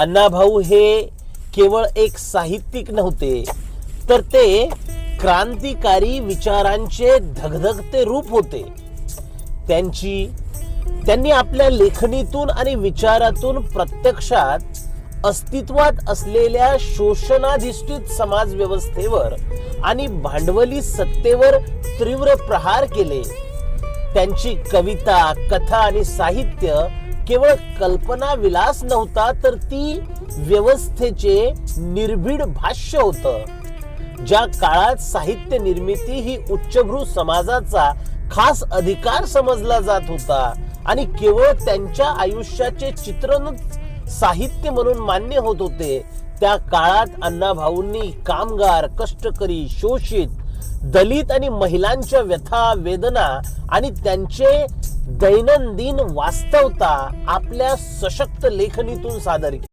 अण्णाभाऊ हे केवळ एक साहित्यिक नव्हते तर ते क्रांतिकारी विचारांचे धगधगते रूप होते. त्यांची त्यांनी आपल्या लेखणीतून आणि विचारातून प्रत्यक्षात अस्तित्वात असलेल्या शोषणाधिष्ठित समाज व्यवस्थेवर आणि भांडवली सत्तेवर तीव्र प्रहार केले. त्यांची कविता कथा आणि साहित्य केवळ कल्पना विलास नव्हता तर ती व्यवस्थेचे निर्भीड भाष्य होत. ज्या काळात साहित्य निर्मिती ही उच्चभ्रू समाजाचा खास अधिकार समजला जात होता आणि केवळ त्यांच्या आयुष्याचे चित्रणच साहित्य म्हणून मान्य होत होते त्या काळात अण्णाभाऊंनी कामगार कष्टकरी शोषित दलित आणि महिलांच्या व्यथा वेदना आणि त्यांचे दैनंदिन वास्तवता आपल्या सशक्त लेखणीतून सादर केली.